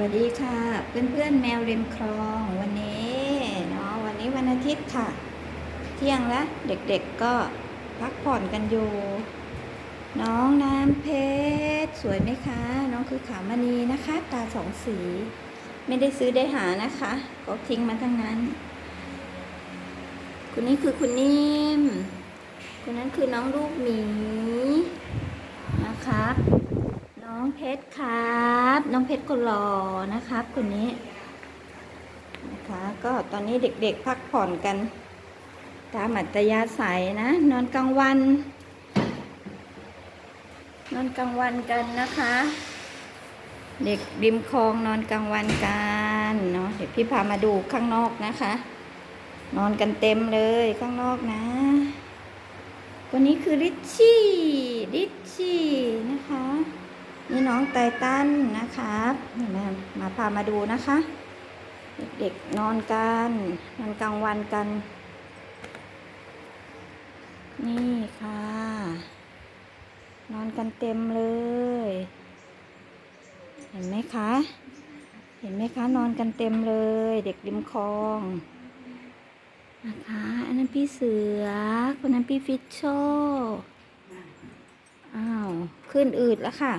วัสดีค่ะ เพื่อนๆแมวริมคลองวันนี้เนาะวันนี้วันอาทิตย์ค่ะ เที่ยงแล้วเด็กๆก็พักผ่อนกันอยู่ น้องน้ำเพชรสวยไหมคะ น้องคือขามณีนะคะ ตาสองสี ไม่ได้ซื้อได้หานะคะก็ทิ้งมาทั้งนั้นคนนี้คือคุณนิ่มคนนั้นคือน้องลูกหมีนะครับ น้องเพชรครับ น้องเพชรก็หล่อนะครับคนนี้นะคะก็ตอนนี้เด็กๆพักผ่อนกัน ตามอัตยาศัยนะ นอนกลางวัน นอนกลางวันกันนะคะ เด็กริมคลองนอนกลางวันกันเนาะเดี๋ยวพี่พามาดูข้างนอกนะคะ นอนกันเต็มเลยข้างนอกนะคนนี้คือริชชี่ริชชี่ นี่น้องไตตันนะครับนี่มามาพามาดูนะคะ เด็กๆนอนกันนอนกลางวันกัน นี่ค่ะ นอนกันเต็มเลย เห็นไหมคะ เห็นไหมคะ นอนกันเต็มเลย เด็กริมคลองนะคะอันนั้นพี่เสือ คนนั้นพี่ฟิชโช อ้าว ขึ้นอืดแล้วค่ะ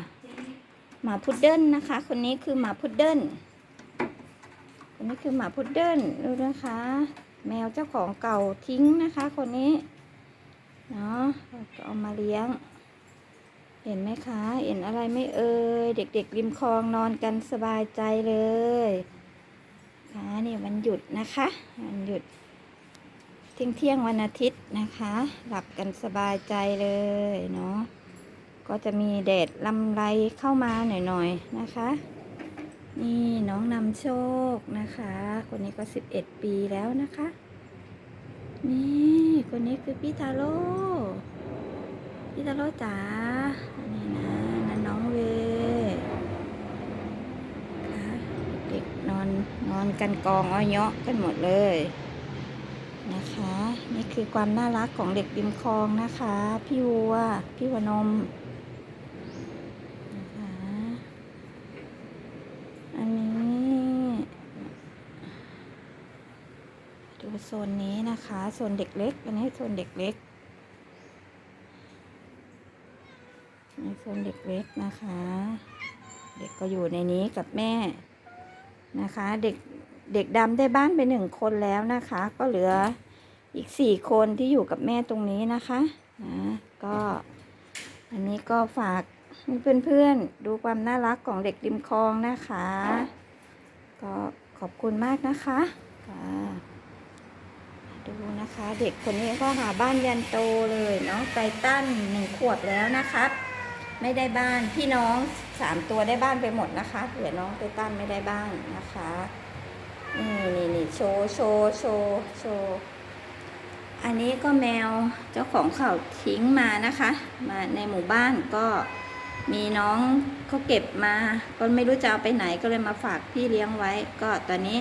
หมาพุดเดิ้ลนะคะ คนนี้คือหมาพุดเดิ้ลคนนี้คือหมาพุดเดิ้ลดูนะคะ แมวเจ้าของเก่าทิ้งนะคะ คนนี้เนาะก็เอามาเลี้ยง เห็นไหมคะ เห็นอะไรไม่เอ่ยเด็กๆริมคลองนอนกันสบายใจเลยค่ะนี่วันหยุดนะคะวันหยุดเที่ยงเที่ยงวันอาทิตย์นะคะ หลับกันสบายใจเลยเนาะ ก็จะมีแดดลำไรเข้ามาหน่อยๆนะคะ นี่น้องนำโชคนะคะ คนนี้ก็11ปีแล้วนะคะ นี่คนนี้คือพี่ทาโร่พี่ทาโร่จ๋านี่นะนั่นน้องเวค่ะเด็กนอนนอนกันกองอ้อยเยาะกันหมดเลยนะคะ นี่คือความน่ารักของเด็กริมคลองนะคะ พี่วัว พี่วนม นะคะอันนี้ ดูโซนนี้นะคะโซนเด็กเล็ก อันนี้โซนเด็กเล็กในโซนเด็กเล็กนะคะ เด็กก็อยู่ในนี้กับแม่นะคะ เด็กเด็กดำได้บ้านไปหนึ่งคนแล้วนะคะ ก็เหลืออีกสี่คนที่อยู่กับแม่ตรงนี้นะคะนะก็อันนี้ก็ฝากเพื่อนๆดูความน่ารักของเด็กริมคลองนะคะ ก็ขอบคุณมากนะคะค่ะ ดูนะคะ เด็กคนนี้ก็หาบ้านยันโตเลยเนาะไตตันหนึ่งขวบแล้วนะครับ ไม่ได้บ้านพี่น้องสามตัวได้บ้านไปหมดนะคะเหลือน้องไตตันไม่ได้บ้านนะคะนี่นี่นี่โชว์โชว์โชว์โชว์อันนี้ก็แมวเจ้าของเขาทิ้งมานะคะ มาในหมู่บ้านก็มีน้องเขาเก็บมา ก็ไม่รู้จะเอาไปไหนก็เลยมาฝากพี่เลี้ยงไว้ ก็ตอนนี้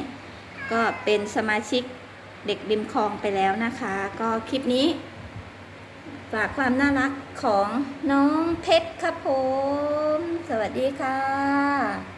ก็เป็นสมาชิก เด็กริมคลองไปแล้วนะคะ ก็คลิปนี้ฝากความน่ารักของน้องเพชรครับผม สวัสดีค่ะ